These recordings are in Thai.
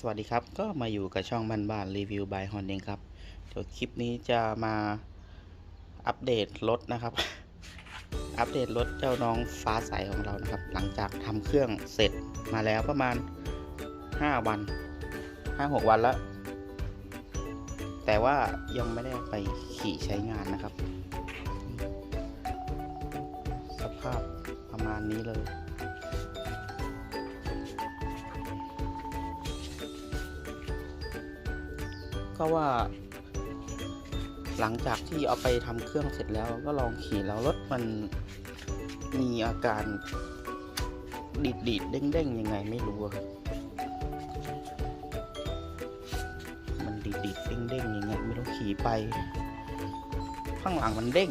สวัสดีครับ ก็มาอยู่กับช่องบ้านบ้านรีวิวบายฮอนเองครับ เดี๋ยวคลิปนี้จะมาอัปเดตรถนะครับ อัปเดตรถเจ้าน้องฟ้าใสของเรานะครับ หลังจากทำเครื่องเสร็จมาแล้วประมาณ 5 วัน 5-6 วันแล้ว แต่ว่ายังไม่ได้ไปขี่ใช้งานนะครับ สภาพประมาณนี้เลย ก็ว่า หลังจากที่เอาไปทำเครื่องเสร็จแล้วก็ลองขี่แล้วรถมันมีอาการดีดดีดเด้งเด้งยังไงไม่รู้ครับมันดีดดีดเด้งเด้งยังไงไม่รู้ขี่ไป ข้างหลังมันเด้ง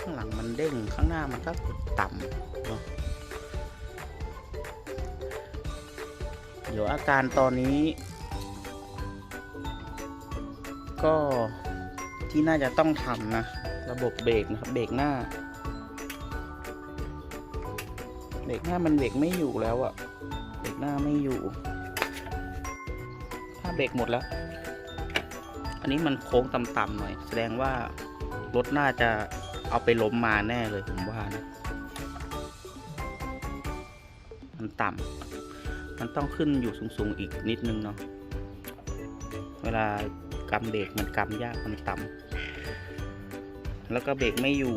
ข้างหลังมันเด้งข้างหน้ามันก็ต่ำเนาะเดี๋ยวอาการตอนนี้ ก็ที่น่าจะต้องทำนะ ระบบเบรกนะครับเบรกหน้าเบรกหน้ามันเบรกไม่อยู่แล้วอะเบรกหน้าไม่อยู่ ถ้าเบรกหมดแล้ว อันนี้มันโค้งต่ำๆหน่อย แสดงว่ารถน่าจะเอาไปล้มมาแน่เลยผมว่านะมันต่ำมันต้องขึ้นอยู่สูงๆอีกนิดนึงเนาะ เวลา กำเบรกมันกำยากมันต่ำแล้วก็เบรกไม่อยู่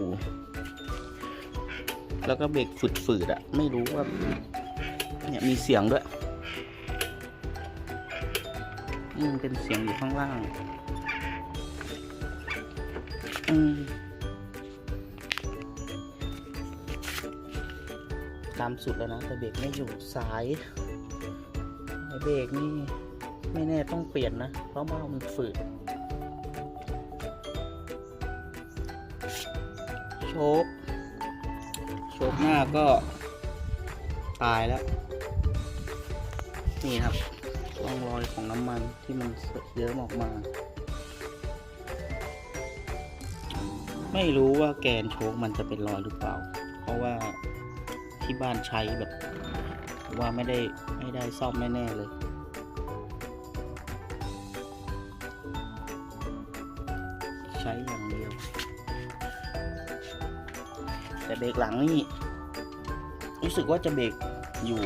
แล้วก็เบรกฝืดๆอะไม่รู้ว่าเนี่ยมีเสียงด้วยอืมเป็นเสียงอยู่ข้างล่าง อืมตามสุดแล้วนะ แต่เบรกไม่อยู่สายไอ้เบรกนี่ ไม่แน่ต้องเปลี่ยนนะ เพราะว่ามันฝืด โชคโชคหน้าก็ตายแล้ว นี่ครับร่องรอยของน้ำมันที่มันเยอะออกมา ไม่รู้ว่าแกนโชคมันจะเป็นรอยหรือเปล่า เพราะว่าที่บ้านใช้แบบ ว่าไม่ได้ไม่ได้ซ่อมแน่ ๆ เลย ช้อย่างเดียว แต่เบรกหลังนี่รู้สึกว่าจะเบรกอยู่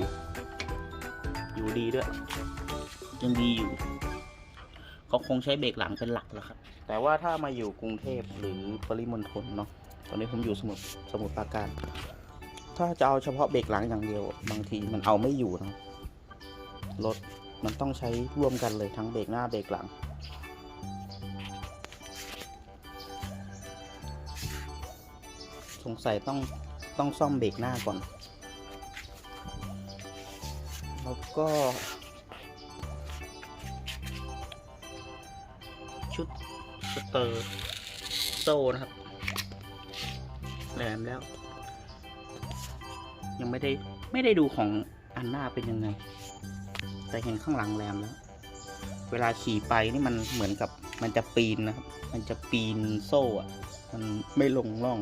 อยู่ดีด้วยยังดีอยู่เขาคงใช้เบรกหลังเป็นหลักแล้วครับ แต่ว่าถ้ามาอยู่กรุงเทพหรือปริมณฑลเนาะตอนนี้ผมอยู่สมุทรสมุทรปราการ ถ้าจะเอาเฉพาะเบรกหลังอย่างเดียว บางทีมันเอาไม่อยู่นะรถมันต้องใช้ร่วมกันเลยทั้งเบรกหน้าเบรกหลัง สงสัยต้องต้องซ่อมเบรกหน้าก่อน แล้วก็ ชุดสเตอร์โซ่นะครับแหลมแล้ว ยังไม่ได้ไม่ได้ดูของอันหน้าเป็นยังไง แต่เห็นข้างหลังแหลมแล้ว เวลาขี่ไปนี่มันเหมือนกับมันจะปีนนะครับ มันจะปีนโซ่อะมันไม่ลงร่อง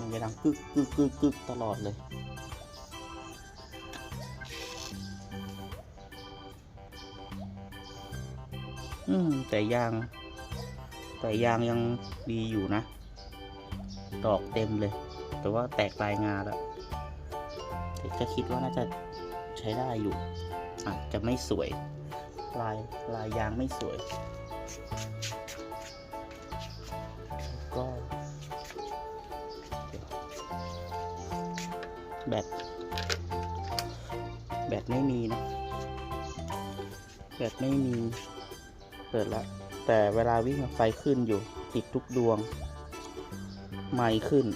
มันจะดังกึกกึกกึกกึกตลอดเลยอืมแต่ยาง แต่ยางยังดีอยู่นะ ดอกเต็มเลย แต่ว่าแตกปลายงาแล้วแต่ก็คิดว่าน่าจะใช้ได้อยู่อาจจะไม่สวย ลายลายยางไม่สวย แบต แบตไม่มีนะ แบตไม่มี เปิดแล้ว แต่เวลาวิ่งไฟขึ้นอยู่ ติดทุกดวง ไม่ขึ้น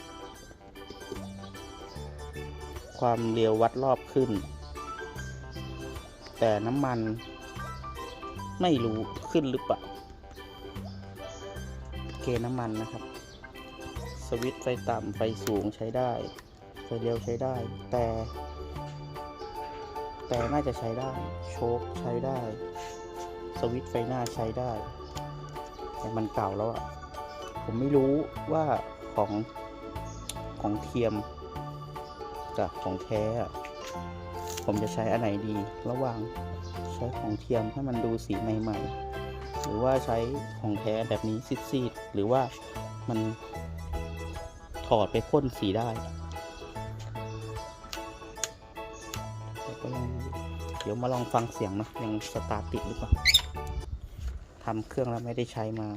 ความเร็ววัดรอบขึ้น แต่น้ำมัน ไม่รู้ขึ้นหรือเปล่าเกณฑ์น้ำมันนะครับ สวิตช์ไฟต่ำไฟสูงใช้ได้ ไฟเร็วใช้ได้ แต่ แต่น่าจะใช้ได้ โชคใช้ได้ สวิตไฟหน้าใช้ได้ แต่มันเก่าแล้วอะ่ะ ผมไม่รู้ว่าของของเทียมกับของแท้อะผมจะใช้อันไหนดี ระหว่างใช้ของเทียมให้มันดูสีใหม่ๆ หรือว่าใช้ของแท้แบบนี้ซีดๆ หรือว่ามันถอดไปพ่นสีได้ เดี๋ยวมาลองฟังเสียงนะยังสตาร์ติดหรือเปล่าทำเครื่องแล้วไม่ได้ใช้มา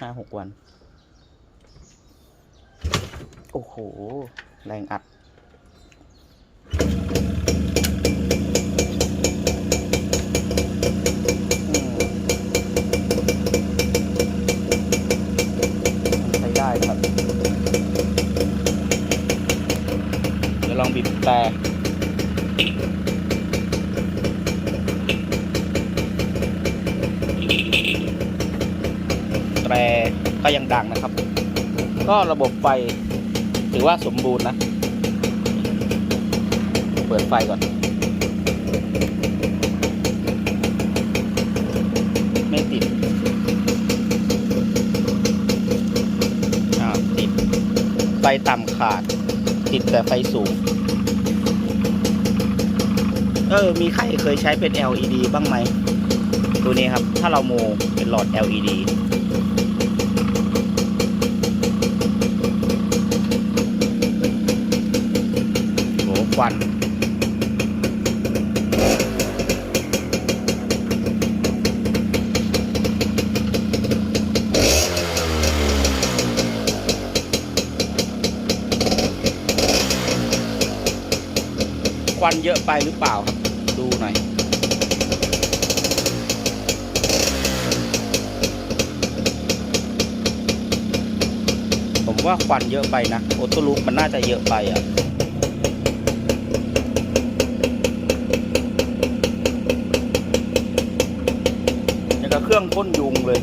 ห้าหกวัน โอ้โห แรงอัดใช้ได้ครับเดี๋ยวลองบีบแต่ แตรก็ยังดังนะครับ ก็ระบบไฟถือว่าสมบูรณ์นะ เปิดไฟก่อน ไม่ติดติด ไฟต่ำขาด ติดแต่ไฟสูง เออ มีใครเคยใช้เป็น LED บ้างไหม ตัวนี้ครับ ถ้าเราโมเป็นหลอด LED โหค วัน ควันเยอะไปหรือเปล่าครับ ดูหน่อยผมว่าควันเยอะไปนะ โอโตลูปมันน่าจะเยอะไปอะ นี่ก็เครื่องพ่นยุงเลย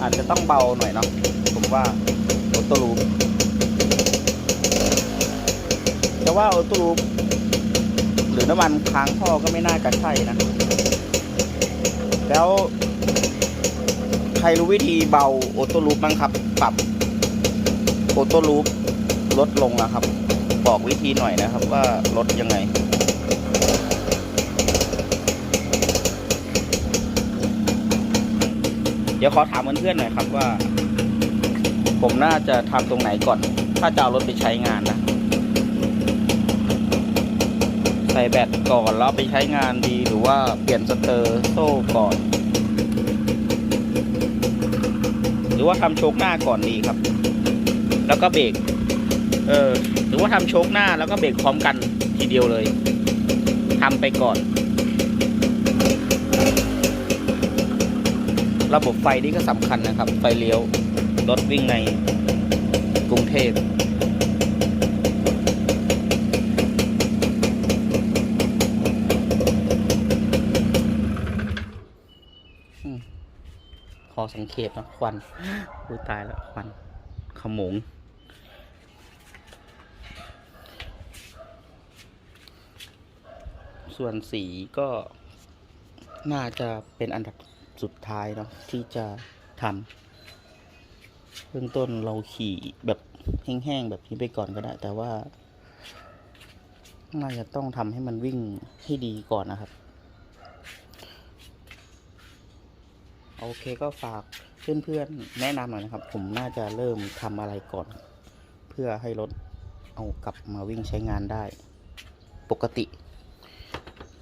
อาจจะต้องเบาหน่อยเนาะผมว่าออโต้ลูปแต่ว่าออโต้ลูปหรือน้ำมันค้างท่อก็ไม่น่าจะใช่นะ แล้ว ใครรู้วิธีเบาออโต้ลูปบ้างครับ ปรับออโต้ลูปลดลงนะครับ บอกวิธีหน่อยนะครับว่าลดยังไง เดี๋ยวขอถามเพื่อนๆหน่อยครับว่า ผมน่าจะทำตรงไหนก่อน ถ้าจะเอารถไปใช้งานนะ ใส่แบตก่อนแล้วไปใช้งานดีหรือว่าเปลี่ยนสเตอร์โซ่ก่อน หรือว่าทำโชคหน้าก่อนดีครับ แล้วก็เบรกเออ รือว่าทำโชคหน้าแล้วก็เบรกพร้อมกันทีเดียวเลยทำไปก่อน ระบบไฟนี่ก็สำคัญนะครับ ไฟเลี้ยวรถวิ่งในกรุงเทพอืมขอสังเกตนะควันอุ้ยตายแล้วควันขโมง ส่วนสีก็น่าจะเป็นอันดับสุดท้ายเนาะที่จะทำเบื้องต้นเราขี่แบบแห้งๆแบบนี้ไปก่อนก็ได้ แต่ว่า น่าจะต้องทำให้มันวิ่งให้ดีก่อนนะครับ โอเคก็ฝากเพื่อนๆแนะนำหน่อยนะครับ ผมน่าจะเริ่มทำอะไรก่อน เพื่อให้รถเอากลับมาวิ่งใช้งานได้ ปกติ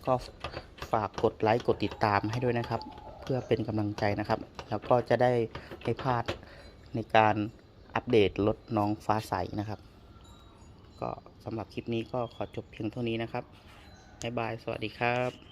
ก็ฝากกดไลค์กดติดตามให้ด้วยนะครับ เพื่อเป็นกำลังใจนะครับ แล้วก็จะได้ไม่พลาดในการอัปเดตรถน้องฟ้าใสนะครับ ก็สำหรับคลิปนี้ก็ขอจบเพียงเท่านี้นะครับบ๊ายบาย สวัสดีครับ